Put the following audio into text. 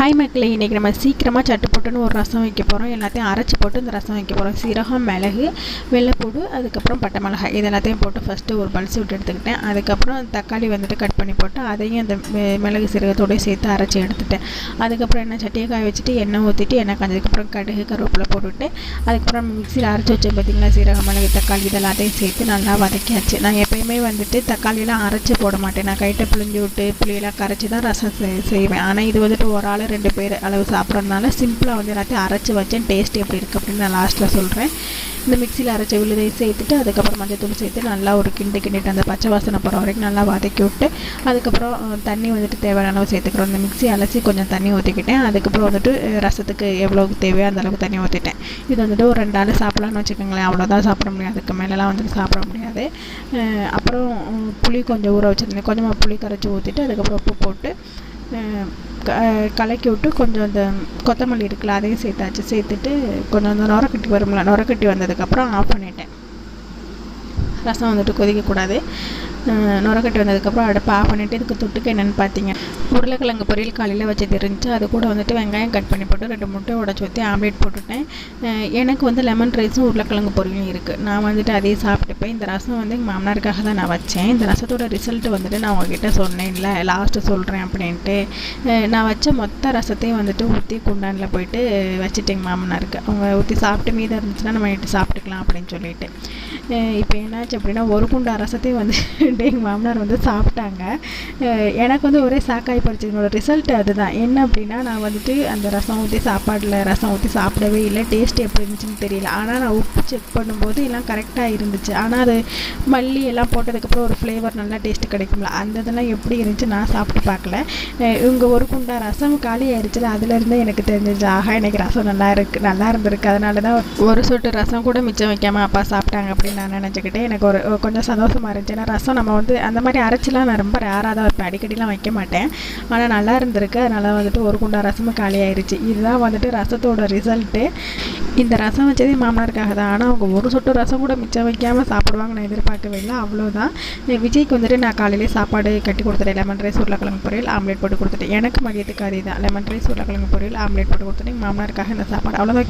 Hi மக்களே. இன்றைக்கி நம்ம சீக்கிரமாக சட்டு போட்டுன்னு ஒரு ரசம் வைக்க போகிறோம் எல்லாத்தையும் அரைச்சி போட்டு இந்த ரசம் வைக்க போகிறோம் சீரகம் மிளகு வெள்ளைப்பூடு அதுக்கப்புறம் பட்டை மிளகாய். இது எல்லாத்தையும் போட்டு ஃபஸ்ட்டு ஒரு பல்ஸ் விட்டு எடுத்துக்கிட்டேன். அதுக்கப்புறம் தக்காளி வந்துட்டு கட் பண்ணி போட்டு அதையும் அந்த மிளகு சீரகத்தோடய சேர்த்து அரைச்சி எடுத்துட்டேன். அதுக்கப்புறம் எண்ணெய் சட்டியை காய வச்சுட்டு எண்ணெய் ஊற்றிட்டு எண்ணெய் காஞ்சதுக்கப்புறம் கடுகு கருவேப்பிலை போட்டுவிட்டு அதுக்கப்புறம் மிக்சியில் அரைச்சி வச்சேன் பார்த்தீங்களா சீரகம் மிளகு தக்காளி இது எல்லாத்தையும் சேர்த்து நல்லா வதக்கியாச்சு. நான் எப்பயுமே வந்துட்டு தக்காளியெலாம் அரைச்சி போட மாட்டேன். நான் கைட்டை பிழிஞ்சு விட்டு புளியெல்லாம் கரைச்சி தான் ரசம் செய்- செய்வேன். ஆனால் இது வந்துட்டு ஒரு ஆள் ரெண்டு பேர் அளவு சாப்பிட்றதுனால சிம்பிளாக வந்து எல்லாத்தையும் அரைச்சி வச்சேன். டேஸ்ட் எப்படி இருக்குது அப்படின்னு நான் லாஸ்ட்டில் சொல்கிறேன் இந்த மிக்சியில் அரைச்ச விழுதை சேர்த்துட்டு அதுக்கப்புறம் மஞ்சத்தூள் சேர்த்து நல்லா ஒரு கிண்டு கிண்டிட்டு அந்த பச்சை வாசனை போகிற வரைக்கும் நல்லா வதக்கி விட்டு அதுக்கப்புறம் தண்ணி வந்துட்டு தேவையான அளவு சேர்த்துக்கிறோம். இந்த மிக்ஸி அலசி கொஞ்சம் தண்ணி ஊற்றிக்கிட்டேன் அதுக்கப்புறம் வந்துட்டு ரசத்துக்கு எவ்வளோ தேவையோ அந்த அளவுக்கு தண்ணி ஊற்றிட்டேன் இது வந்துட்டு ஒரு ரெண்டு ஆள் சாப்பிட்லான்னு வச்சுக்கோங்களேன். அவ்வளோதான் சாப்பிட முடியாது. அதுக்கு மேலெலாம் வந்துட்டு சாப்பிட முடியாது. அப்புறம் புளி கொஞ்சம் ஊற வச்சுருந்தேன். கொஞ்சமாக புளி கரைச்சி ஊற்றிட்டு அதுக்கப்புறம் உப்பு போட்டு கலக்கி விட்டு கொஞ்சம் இந்த கொத்தமல்லி இருக்குல்ல அதையும் சேர்த்தாச்சு சேர்த்துட்டு கொஞ்சம் அந்த நுரக்கட்டி வரும்ல நுரக்கட்டி வந்ததுக்கப்புறம் ஆஃப் பண்ணிட்டேன். ரசம் வந்துட்டு கொதிக்கக்கூடாது. நுரக்கட்டி வந்ததுக்கப்புறம் அடுப்பாக ஆஃப் பண்ணிவிட்டு இதுக்கு தொட்டுக்கு என்னென்னு பார்த்தீங்க. உருளைக்கிழங்கு பொரியல் காலையில் வச்சது இருந்துச்சு அது கூட வந்துட்டு வெங்காயம் கட் பண்ணி போட்டு ரெண்டு முட்டை உடச்சி ஊற்றி ஆம்லேட் போட்டுட்டேன். எனக்கு வந்து லெமன் ரைஸும் உருளைக்கிழங்கு பொரியலும் இருக்குது நான் வந்துட்டு அதே சாப்பிட்டுப்பேன். இந்த ரசம் வந்து எங்கள் மாமனாருக்காக தான் நான் வச்சேன். இந்த ரசத்தோட ரிசல்ட் வந்துட்டு நான் உங்ககிட்ட இல்லை லாஸ்ட்டு சொல்கிறேன் அப்படின்ட்டு. நான் வச்ச மொத்த ரசத்தையும் வந்துட்டு ஊற்றி குண்டானில் போயிட்டு வச்சுட்டேங்க மாமனாருக்கு. அவங்க ஊற்றி சாப்பிட்டு மீதம் இருந்துச்சுன்னா நம்ம நைட்டு சாப்பிட்டுக்கலாம் அப்படின்னு சொல்லிட்டு. இப்போ என்னாச்சு அப்படின்னா ஒரு குண்டா ரசத்தையும் வந்து எங்கள் மாமனார் வந்து சாப்பிட்டாங்க. எனக்கு வந்து ஒரே சாக்காய் போச்சு என்னோட ரிசல்ட் அதுதான். என்ன அப்படின்னா நான் வந்துட்டு அந்த ரசம் ஊற்றி சாப்பாடில் ரசம் ஊற்றி சாப்பிடவே இல்லை. டேஸ்ட் எப்படி இருந்துச்சுன்னு தெரியல. ஆனால் நான் உப்பு செக் பண்ணும்போது எல்லாம் கரெக்டாக இருந்துச்சு. ஆனால் அது மல்லி எல்லாம் போட்டதுக்கப்புறம் ஒரு ஃப்ளேவர் நல்லா டேஸ்ட் கிடைக்கும்ல. அந்த இதெல்லாம் எப்படி இருந்துச்சு நான் சாப்பிட்டு பார்க்கல. இங்கே இவங்க ஒரு குண்டா ரசம் காலி ஆயிடுச்சுல. அதுலேருந்தே எனக்கு தெரிஞ்சிச்சு ஆகா எனக்கு ரசம் நல்லா இருக்கு. நல்லா இருந்திருக்கு. அதனால தான் ஒரு சொட்டு ரசம் கூட மிச்சம் வைக்காமல் அப்பா சாப்பிட்டாங்க அப்படின்னு நான் நினச்சிக்கிட்டேன். எனக்கு ஒரு கொஞ்சம் சந்தோஷமாக இருந்துச்சு. ஏன்னா ரசம் நம்ம வந்து அந்த மாதிரி அரைச்சிலாம் நான் ரொம்ப ரேராக தான் வைப்பேன். அடிக்கடிலாம் வைக்க மாட்டேன். ஆனால் நல்லா இருந்திருக்கு. அதனால வந்துட்டு ஒரு குண்டா ரசமும் காலியாயிருச்சு. இதுதான் வந்துட்டு ரசத்தோட ரிசல்ட்டு இந்த ரசம் வச்சதே மாமனாருக்காக தான். ஆனால் அவங்க ஒரு சொட்டு ரசம் கூட மிச்சம் வைக்காமல் சாப்பிடுவாங்க நான் எதிர்பார்க்கவே இல்லை. அவ்வளோதான் விஜய்க்கு வந்துட்டு நான் காலையிலே சாப்பாடு கட்டி கொடுத்துட்டேன். லெமன் ரைஸ் உருளைக்கிழங்கு பொரியல் ஆம்லேட் போட்டு கொடுத்துட்டேன். எனக்கு மதியத்துக்கு அதே தான் லெமன் ரைஸ் உருளைக்கிழங்கு பொரியல் ஆம்லேட் போட்டு கொடுத்துட்டேன். மாமனாருக்காக இந்த சாப்பாடு அவ்வளோதான்